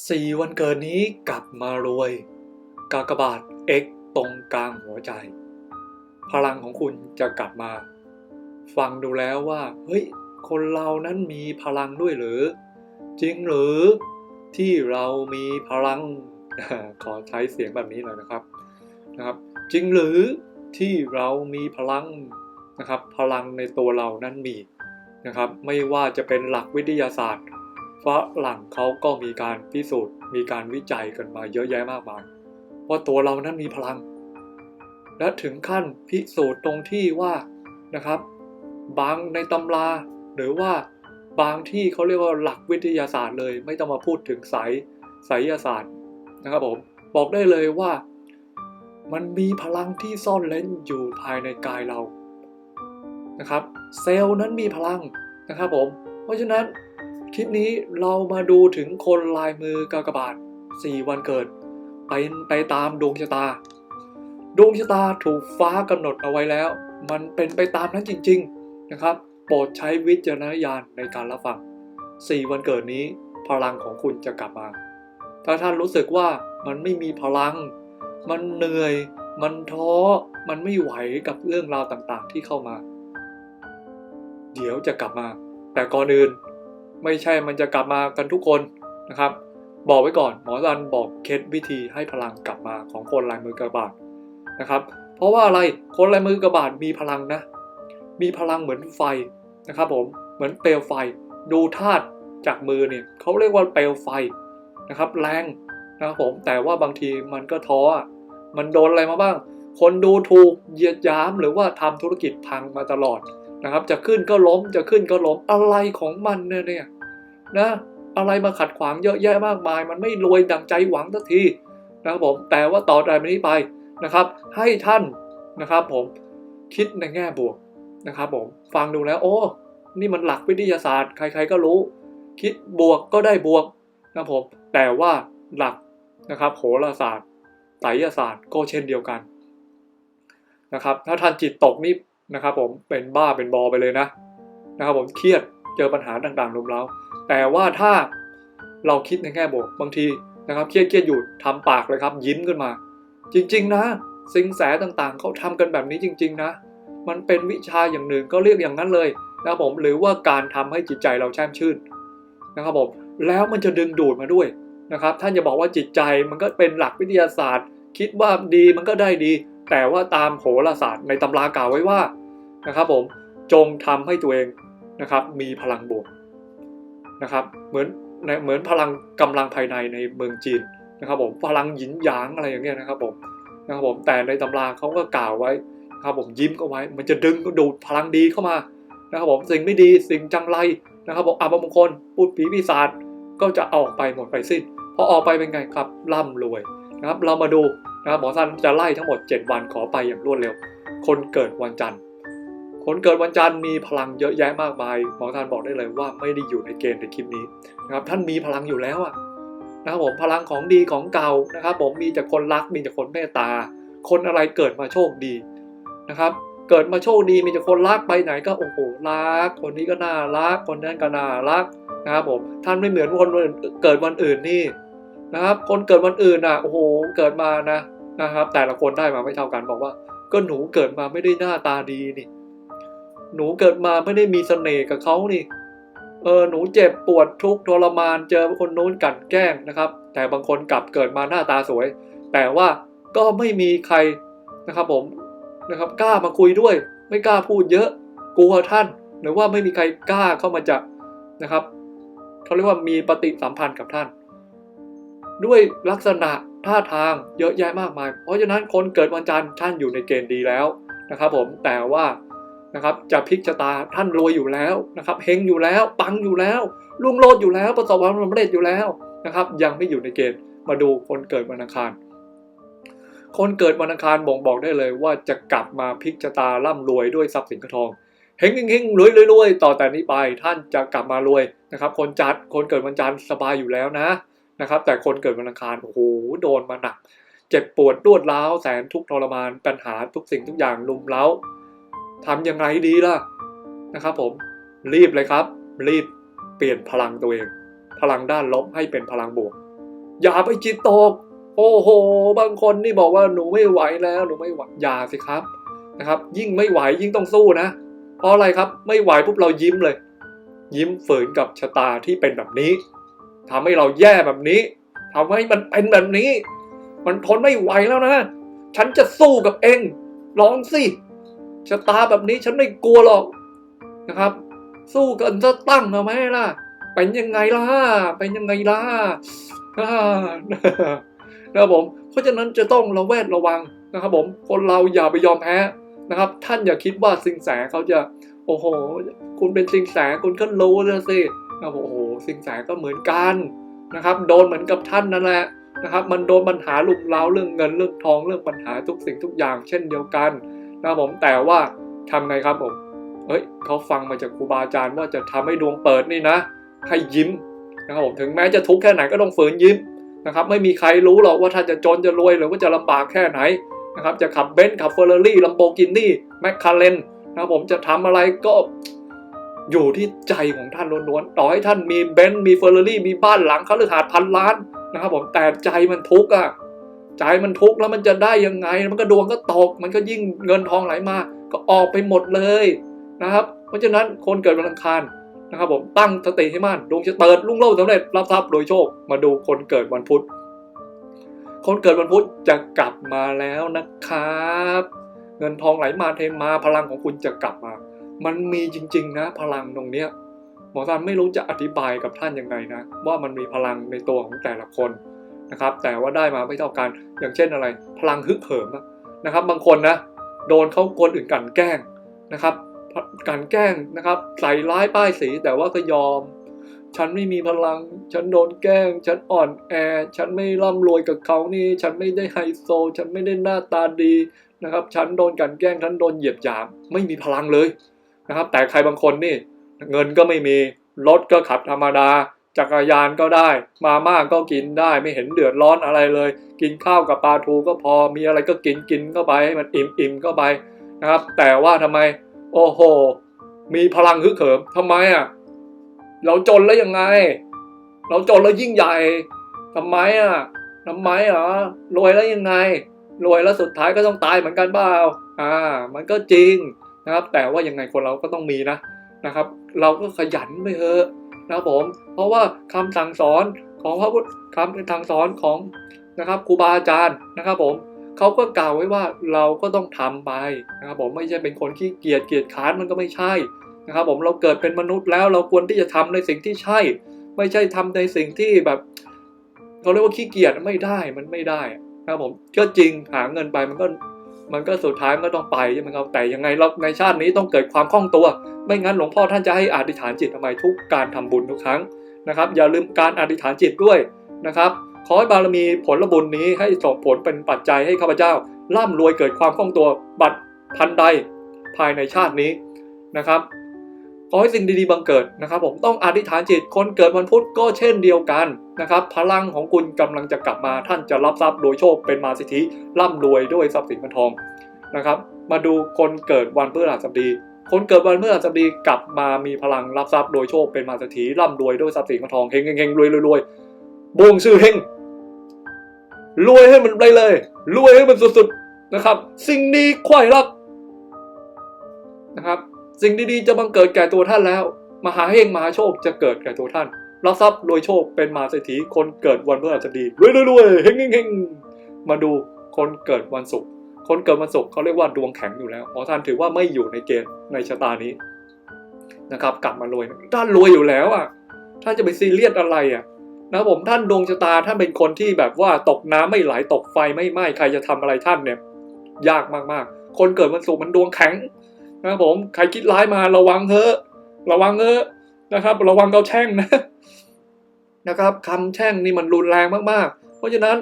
4 วันเกิดนี้กลับมารวย กากบาท X ตรงกลางหัวใจ พลังของคุณจะกลับมา ฟังดูแล้วว่า เฮ้ย คนเรานั้นมีพลังด้วยหรือ จริงหรือที่เรามีพลัง ขอใช้เสียงแบบนี้หน่อยนะครับนะครับ จริงหรือที่เรามีพลังนะครับ พลังในตัวเรานั้นมีนะครับ ไม่ว่าจะเป็นหลักวิทยาศาสตร์ ฝรั่งเขาก็มีการพิสูจน์ มีการวิจัยกันมาเยอะแยะมากมายว่าตัวเรานั้นมีพลัง และถึงขั้นพิสูจน์ตรงที่ว่านะครับ บางในตำรา หรือว่าบางที่เขาเรียกว่าหลักวิทยาศาสตร์เลย ไม่ต้องมาพูดถึงสายไสยศาสตร์นะครับผมบอกได้เลยว่ามันมีพลังที่ซ่อนเล้นอยู่ภายในกายเรานะครับ เซลล์นั้นมีพลังนะครับผม เพราะฉะนั้น คลิปนี้เรามาดูถึงคนลายมือกากบาท 4 วันเกิด เป็นไปตามดวงชะตา ดวงชะตาถูกฟ้ากำหนดเอาไว้แล้ว มันเป็นไปตามนั้นจริง ๆนะครับ โปรดใช้วิจารณญาณในการรับฟัง 4 วันเกิดนี้พลังของคุณจะกลับมา ถ้าท่านรู้สึกว่ามันไม่มีพลัง มันเหนื่อย มันท้อ มันไม่ไหวกับเรื่องราวต่างๆ ที่เข้ามา เดี๋ยวจะกลับมา แต่ก่อนอื่น ไม่ใช่มันจะกลับมากันทุกคนนะครับ บอกไว้ก่อน หมอรันบอกเคล็ดวิธีให้พลังกลับมาของคนลายมือกระบาดนะครับ เพราะว่าอะไรคนลายมือกระบาดมีพลังนะ มีพลังเหมือนไฟนะครับผมเหมือนเปลวไฟ ดูธาตุจากมือเนี่ยเขาเรียกว่าเปลวไฟนะครับ แรงนะครับผมแต่ว่าบางทีมันก็ท้อมันโดนอะไรมาบ้าง คนดูถูกเหยียดยามหรือว่าทำธุรกิจพังมาตลอดนะครับ จะขึ้นก็ล้มจะขึ้นก็ล้มอะไรของมันเนี่ย นะอะไรมาขัดขวางเยอะแยะมากมาย มันไม่รวยดังใจหวังสักทีนะครับผมแต่ว่าต่อจากนี้ไปนะครับ ให้ท่านนะครับผมคิดในแง่บวกนะครับผมฟังดูแล้ว โอ้นี่มันหลักวิทยาศาสตร์ ใคร ๆก็รู้ คิดบวกก็ได้บวกนะครับผมแต่ว่าหลักนะครับโหราศาสตร์ไสยศาสตร์ก็เช่นเดียวกันนะครับถ้าท่านจิตตกนี่นะครับผมเป็นบ้าเป็นบอไปเลยนะนะครับผมเครียดเจอปัญหาต่างๆรุมเร้า แต่ว่าถ้าเราคิดในแง่บวกบางทีนะครับเครียดเครียดอยู่ทำปากเลยครับ ยิ้มขึ้นมา จริง ๆ นะสิงแสต่างๆ เขาทำกันแบบนี้จริง ๆ นะ มันเป็นวิชาอย่างหนึ่งก็เรียกอย่างนั้นเลยนะครับผมหรือว่าการทำให้จิตใจเราแช่มชื่นนะครับผมแล้วมันจะดึงดูดมาด้วยนะครับ ท่านจะบอกว่าจิตใจมันก็เป็นหลักวิทยาศาสตร์ คิดว่าดีมันก็ได้ดี แต่ว่าตามโหราศาสตร์ในตำรากล่าวไว้ว่านะครับผมจงทำให้ตัวเองนะครับมีพลังบวก นะครับเหมือนเหมือนพลังกำลังภายในในเมืองจีนนะครับผมพลังหยินหยางอะไรอย่างเงี้ยนะครับผมนะครับผมแต่ในตำราเขาก็กล่าวไว้นะครับผมยิ้มก็ไว้ มันจะดึงดูดพลังดีเข้ามานะครับผมสิ่งไม่ดีสิ่งจังไรนะครับผมอับมงคลพูดผีปีศาจก็จะออกไปหมดไปสิ้นพอออกไปเป็นไงครับร่ำรวยนะครับเรามาดูนะครับหมอสันจะไล่ทั้งหมด 7 วันขอไปอย่างรวดเร็ว คนเกิดวันจันทร์ คนเกิดวันจันทร์มีพลังเยอะแยะมากมายหมอทานบอกได้เลยว่าไม่ได้อยู่ในเกณฑ์ในคลิปนี้นะครับท่านมีพลังอยู่แล้วอะนะครับผมพลังของดีของเก่านะครับ ผมมีจากคนรักมีจากคนเมตตา คนอะไรเกิดมาโชคดีนะครับเกิดมาโชคดีมีแต่คนรักไปไหนก็โอ้โหรัก คนนี้ก็น่ารัก คนนั้นก็น่ารักนะครับผมท่านไม่เหมือนคนเกิดวันอื่นนี่นะครับ คนเกิดวันอื่นอะโอ้โหเกิดมานะนะครับ แต่ละคนได้มาไม่เท่ากันบอกว่า ก็หนูเกิดมาไม่ได้หน้าตาดีนี่ หนูเกิดมาไม่ได้มีเสน่ห์กับเขานี่เออหนูเจ็บปวดทุกข์ทรมานเจอคนนู้นกันแกล้งนะครับ แต่บางคนกลับเกิดมาหน้าตาสวย แต่ว่าก็ไม่มีใครนะครับผมนะครับกล้ามาคุยด้วย ไม่กล้าพูดเยอะกลัวท่าน หรือว่าไม่มีใครกล้าเข้ามาจะนะครับเขาเรียกว่ามีปฏิสัมพันธ์กับท่าน ด้วยลักษณะท่าทางเยอะแยะมากมาย เพราะฉะนั้นคนเกิดวันจันทร์ท่านอยู่ในเกณฑ์ดีแล้วนะครับผมแต่ว่า นะครับจะพลิกชะตาท่านรวยอยู่แล้วนะครับเฮงอยู่แล้วปังอยู่แล้วรุ่งโรจน์อยู่แล้ว ประสบความสำเร็จอยู่แล้วนะครับ ยังไม่อยู่ในเกณฑ์มาดูคนเกิดวันอังคาร คนเกิดวันอังคารบ่งบอกได้เลยว่าจะกลับมาพลิกชะตาร่ำรวยด้วยทรัพย์สินเงินทองเฮงเฮงรวยรวยรวยต่อแต่นี้ไปท่านจะกลับมารวยนะครับ คนจัดคนเกิดวันจันทร์สบายอยู่แล้วนะนะครับ แต่คนเกิดวันอังคารโอ้โหโดนมาหนัก เจ็บปวดรวดร้าวแสนทุกทรมานปัญหาทุกสิ่งทุกอย่างลุมเล้า ทำยังไงดีล่ะนะครับผมรีบเลยครับ รีบเปลี่ยนพลังตัวเอง พลังด้านลบให้เป็นพลังบวก อย่าไปจิตตก โอ้โห บางคนนี่บอกว่าหนูไม่ไหวแล้วหนูไม่ไหวอย่าสิครับนะครับ ยิ่งไม่ไหวยิ่งต้องสู้นะ เพราะอะไรครับไม่ไหวปุ๊บเรายิ้มเลย ยิ้มฝืนกับชะตาที่เป็นแบบนี้ทำให้เราแย่แบบนี้ทำให้มันเป็นแบบนี้ มันทนไม่ไหวแล้วนะ ฉันจะสู้กับเองลองสิ ชะตาแบบนี้ฉันไม่กลัวหรอกนะครับ สู้กันจะตั้งเอาไหมล่ะ เป็นยังไงล่ะ เป็นยังไงล่ะนะครับผม เพราะฉะนั้นจะต้องระแวดระวังนะครับผม คนเราอย่าไปยอมแพ้นะครับ ท่านอย่าคิดว่าสิงแสเขาจะ โอ้โห คุณเป็นสิงแสคุณก็รู้แล้วสินะโอ้โห สิงแสก็เหมือนกันนะครับ โดนเหมือนกับท่านนั่นแหละนะครับ มันโดนปัญหาลุมเล้าเรื่องเงินเรื่องทองเรื่องปัญหาทุกสิ่งทุกอย่าง เช่นเดียวกัน นะครับผมแต่ว่าทำไงครับผมเฮ้ยเขาฟังมาจากครูบาอาจารย์ว่าจะทำให้ดวงเปิดนี่นะ ให้ยิ้มนะครับผมถึงแม้จะทุกข์แค่ไหนก็ต้องฝืนยิ้มนะครับไม่มีใครรู้หรอกว่าถ้าจะจนจะรวยหรือว่าจะลำบากแค่ไหนนะครับจะขับเบนซ์ขับเฟอร์รารี่ลัมโบกินี่แมคคาเรนนะครับผมจะทำอะไรก็อยู่ที่ใจของท่านล้วนๆต่อให้ท่านมีเบนซ์มีเฟอร์รารี่มีบ้านหลังเขาหรือหาดพันล้านนะครับผมแต่ใจมันทุกข์อะ ใจมันทุกข์แล้วมันจะได้ยังไง มันก็ดวงก็ตก มันก็ยิ่งเงินทองไหลมา ก็ออกไปหมดเลยนะครับ เพราะฉะนั้นคนเกิดวันอังคารนะครับผมตั้งสติให้มั่นดวงจะเปิดลุ่งโลดสำเร็จรับทรัพย์โดยโชค มาดูคนเกิดวันพุธ คนเกิดวันพุธจะกลับมาแล้วนะครับ เงินทองไหลมาเทมาพลังของคุณจะกลับมา มันมีจริง ๆ นะ พลังตรงเนี้ยหมอซันไม่รู้จะอธิบายกับท่านยังไงนะ ว่ามันมีพลังในตัวของแต่ละคน นะครับ แต่ว่าได้มาไม่เท่ากัน อย่างเช่นอะไร พลังฮึกเหิมะนะครับ บางคนนะโดนเขาคนอื่นกลันแกล้งนะครับกันแกล้งนะครับ ใส่ร้ายป้ายสีแต่ว่าก็ยอม ฉันไม่มีพลัง ฉันโดนแกล้ง ฉันอ่อนแอ ฉันไม่ร่ำรวยกับเขานี่ ฉันไม่ได้ไฮโซ ฉันไม่ได้หน้าตาดีนะครับ ฉันโดนกลันแกล้ง ฉันโดนเหยียบหยาม ไม่มีพลังเลยนะครับ แต่ใครบางคนนี่ เงินก็ไม่มี รถก็ขับธรรมดา จักรยานก็ได้ มาม่าก็กินได้ไม่เห็นเดือดร้อนอะไรเลย กินข้าวกับปลาทูก็พอมีอะไรก็กินกินเข้าไปให้มันอิ่มอิ่มเข้าไปนะครับ แต่ว่าทำไม โอ้โห มีพลังฮึกเหิมทำไมอะเราจนแล้วยังไง เราจนแล้วยิ่งใหญ่ทำไมอะทำไมอะรวยแล้วยังไงรวยแล้วสุดท้ายก็ต้องตายเหมือนกันเปล่าอ่า มันก็จริงนะครับ แต่ว่ายังไงคนเราก็ต้องมีนะนะครับ เราก็ขยันไปเถอะ นะครับผม เพราะว่าคำสั่งสอนของพระพุทธคำสั่งสอนของนะครับครูบาอาจารย์นะครับผมเขาก็กล่าวไว้ว่าเราก็ต้องทำไปนะครับผมไม่ใช่เป็นคนขี้เกียจเกียจค้านมันก็ไม่ใช่นะครับผมเราเกิดเป็นมนุษย์แล้วเราควรที่จะทำในสิ่งที่ใช่ ไม่ใช่ทำในสิ่งที่แบบเขาเรียกว่าขี้เกียจไม่ได้มันไม่ได้นะครับผมก็จริงหาเงินไปมันก็ มันก็สุดท้ายมันก็ต้องไปใช่ไหมครับแต่ยังไงเราในชาตินี้ต้องเกิดความคล่องตัว ไม่งั้นหลวงพ่อท่านจะให้อธิษฐานจิตทำไมทุกการทำบุญทุกครั้งนะครับ อย่าลืมการอธิษฐานจิตด้วยนะครับ ขอให้บารมีผลบุญนี้ให้ส่งผลเป็นปัจจัยให้ข้าพเจ้า ร่ำรวยเกิดความคล่องตัวบัตรพันใดภายในชาตินี้นะครับ ขอให้สิ่งดีๆบังเกิดนะครับผมต้องอธิษฐานจิตคนเกิดวันพุธก็เช่นเดียวกันนะครับพลังของคุณกำลังจะกลับมาท่านจะรับทรัพย์โดยโชคเป็นมาสิทธิร่ำรวยด้วยทรัพย์สินเงินทองนะครับมาดูคนเกิดวันพฤหัสบดี คนเกิดวันพฤหัสบดีกลับมามีพลังรับทรัพย์โดยโชคเป็นมาสิทธิร่ำรวยด้วยทรัพย์สินเงินทองเฮงเฮงรวยรวยรวยบวงชื่อเฮงรวยให้มันไปเลยรวยให้มันสุดๆนะครับ สิ่งนี้ควายรับนะครับ สิ่งดีๆจะบังเกิดแก่ตัวท่านแล้ว มหาเฮงมหาโชคจะเกิดแก่ตัวท่าน รับทรัพย์โดยโชคเป็นมหาเศรษฐีคนเกิดวันพฤหัสบดีรวยรวยๆเฮงเฮงเฮงมาดูคนเกิดวันศุกร์คนเกิดวันศุกร์เขาเรียกว่าดวงแข็งอยู่แล้วเพราะท่านถือว่าไม่อยู่ในเกณฑ์ในชะตานี้นะครับกลับมารวยท่านรวยอยู่แล้วอะท่านจะไปซีเรียสอะไรอะนะผมท่านดวงชะตาท่านเป็นคนที่แบบว่าตกน้ำไม่ไหลตกไฟไม่ไหม้ใครจะทำอะไรท่านเนี่ย ยากมากๆ คนเกิดวันศุกร์มันดวงแข็ง นะครับผมใครคิดร้ายมาระวังเถอะระวังเถอะนะครับ ระวังเขาแช่งนะนะครับคำแช่งนี่มันรุนแรงมากๆ เพราะฉะนั้น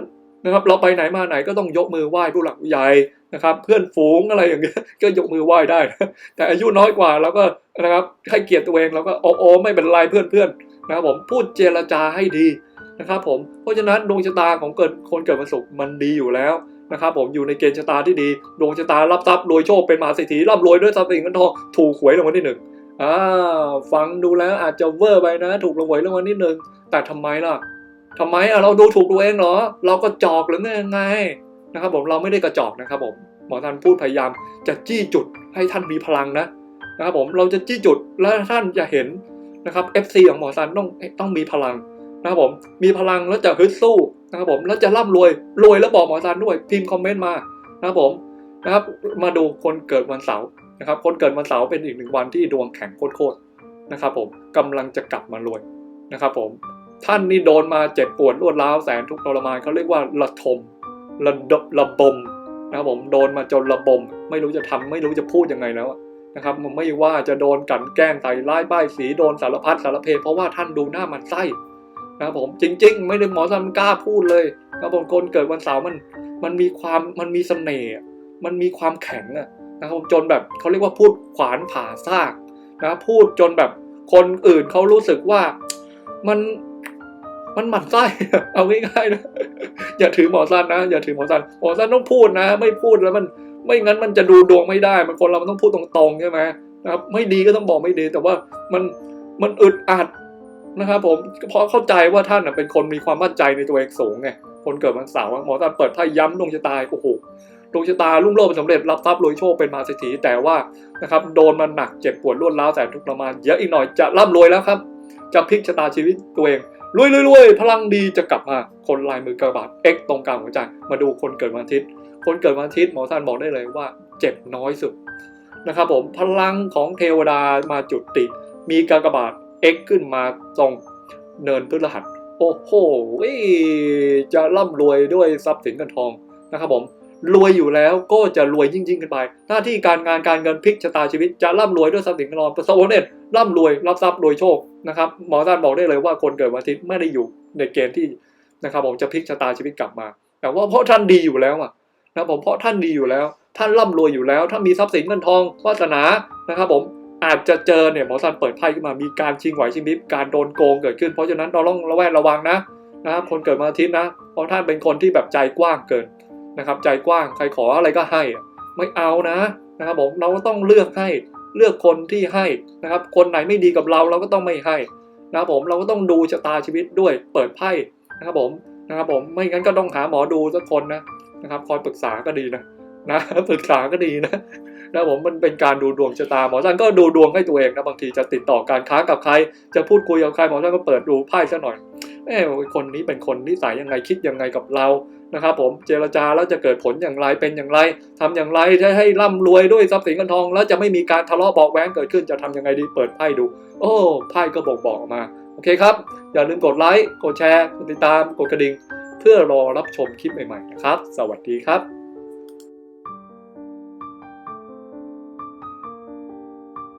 นะครับเราไปไหนมาไหนก็ต้องยกมือไหว้ผู้หลักผู้ใหญ่นะครับ เพื่อนฝูงอะไรอย่างเงี้ยก็ยกมือไหว้ได้นะแต่อายุน้อยกว่าเราก็นะครับให้เกียรติตัวเองเราก็โอ้โอไม่เป็นไรเพื่อนเพื่อนๆนะครับผมพูดเจรจาให้ดีนะครับผมเพราะฉะนั้นดวงชะตาของเกิดคนเกิดวันศุกร์มันดีอยู่แล้ว นะครับผมอยู่ในเกณฑ์ชะตาที่ดีดวงชะตารับทรัพย์รวยโชคเป็นมหาเศรษฐีร่ำรวยด้วยทรัพย์สินเงินทองถูกหวยรางวัลที่หนึ่งอ่าฟังดูแล้วอาจจะเวอร์ไปนะ ถูกรางวัลรางวัลที่หนึ่งแต่ทำไมล่ะทำไมอะเราดูถูกตัวเองเหรอ เราก็จอกหรือไงนะครับผมเราไม่ได้กระจอกนะครับผมหมอท่านพูดพยายามจะจี้จุดให้ท่านมีพลังนะนะครับผมเราจะจี้จุดแล้วท่านจะเห็นนะครับ FC ของหมอซันต้องต้องมีพลังนะครับผมมีพลังแล้วจะฮึดสู้ นะครับผมแล้วจะร่ำรวยรวยแล้วบอกหมอซันด้วยพิมพ์คอมเมนต์มานะครับผมนะครับมาดูคนเกิดวันเสาร์นะครับ คนเกิดวันเสาร์เป็นอีกหนึ่งวันที่ดวงแข็งโคตรๆนะครับ ผมกำลังจะกลับมารวยนะครับผมท่านนี่โดนมาเจ็บปวดรวดร้าวแสนทุกข์ทรมานเขาเรียกว่าระทมระดบระบมนะครับผมโดนมาจนระบม ไม่รู้จะทำไม่รู้จะพูดยังไงแล้วนะครับมันไม่ว่าจะโดนกันแกล้งใส่ร้ายป้ายสีโดนสารพัดสารเพเพราะว่าท่านดูหน้ามันไส้ นะครับผมจริง ๆ ไม่ได้หมอซันกล้าพูดเลยนะครับผมคนเกิดวันเสาร์มันมันมีความมันมีเสน่ห์มันมีความแข็งอะนะครับจนแบบเขาเรียกว่าพูดขวานผ่าซากนะพูดจนแบบคนอื่นเขารู้สึกว่ามันมันหมั่นไส้เอาง่ายๆนะอย่าถือหมอซันนะอย่าถือหมอซันหมอซันต้องพูดนะ ไม่พูดแล้วมันไม่งั้นมันจะดูดวงไม่ได้ มันคนเรามันต้องพูดตรงๆใช่ไหมนะครับไม่ดีก็ต้องบอกไม่ดีแต่ว่ามันมันอึดอัด นะครับผมเพราะเข้าใจว่าท่านเป็นคนมีความมั่นใจในตัวเองสูงไงคนเกิดวันเสาร์หมอซันเปิดไพ่ย้ำดวงชะตาโอ้โหดวงชะตาลุ่งโลดเป็นสำเร็จรับทรัพย์รวยโชคเป็นมาเศรษฐีแต่ว่านะครับโดนมันหนักเจ็บปวดรวดร้าวแสนทุกข์ทรมานเยอะอีกหน่อยจะร่ำรวยแล้วครับ จะพลิกชะตาชีวิตตัวเองรวยรวยรวยพลังดีจะกลับมาคนลายมือกระบาด X ตรงกลางหัวใจมาดูคนเกิดวันอาทิตย์ คนเกิดวันอาทิตย์หมอท่านบอกได้เลยว่า เจ็บน้อยสุดนะครับผมพลังของเทวดามาจุดติดมีกากบาท X ขึ้นมาตรงเนินพฤหัส โอ้โหจะร่ำรวยด้วยทรัพย์สินเงินทองนะครับผมรวยอยู่แล้วก็จะรวยยิ่งยิ่งขึ้นไป หน้าที่การงานการเงินพลิกชะตาชีวิตจะร่ำรวยด้วยทรัพย์สินเงินทองประสบผลสำเร็จร่ำรวยรับทรัพย์โดยโชคนะครับหมอท่านบอกได้เลยว่าคนเกิดวันอาทิตย์ไม่ได้อยู่ในเกณฑ์ที่นะครับผมจะพลิกชะตาชีวิตกลับมา แต่ว่าเพราะท่านดีอยู่แล้วอะนะครับผมเพราะท่านดีอยู่แล้ว ท่านร่ำรวยอยู่แล้วถ้านมีทรัพย์สินเงินทองวาสนานะครับผม อาจจะเจอเนี่ยหมอท่านเปิดไพ่ขึ้นมามีการชิงไหวชิงพริบการโดนโกงเกิดขึ้น เพราะฉะนั้นเราต้องระแวดระวังนะนะครับคนเกิดวันอาทิตย์นะเพราะท่านเป็นคนที่แบบใจกว้างเกินนะครับ ใจกว้างใครขออะไรก็ให้ไม่เอานะนะครับผมเราก็ต้องเลือกให้เลือกคนที่ให้นะครับ คนไหนไม่ดีกับเราเราก็ต้องไม่ให้นะครับผมเราก็ต้องดูชะตาชีวิตด้วยเปิดไพ่นะครับผมนะครับผมไม่งั้นก็ต้องหาหมอดูสักคนนะนะครับ คอยปรึกษาก็ดีนะนะปรึกษาก็ดีนะ นะผมมันเป็นการดูดวงชะตาหมอท่านก็ดูดวงให้ตัวเองนะบางทีจะติดต่อการค้ากับใคร จะพูดคุยกับใครหมอท่านก็เปิดดูไพ่ซะหน่อยเออคนนี้เป็นคนนิสัยยังไงคิดยังไงกับเรานะครับผมเจรจาแล้วจะเกิดผลอย่างไรเป็นอย่างไรทำอย่างไรจะให้ร่ำรวยด้วยทรัพย์สินเงินทอง แล้วจะไม่มีการทะเลาะเบาะแว้งเกิดขึ้นจะทำยังไงดีเปิดไพ่ดู โอ้ไพ่ก็บอกบอกออกมา โอเคครับ อย่าลืมกดไลค์กดแชร์กดติดตามกดกระดิ่งเพื่อรอรับชมคลิปใหม่ๆนะครับ สวัสดีครับ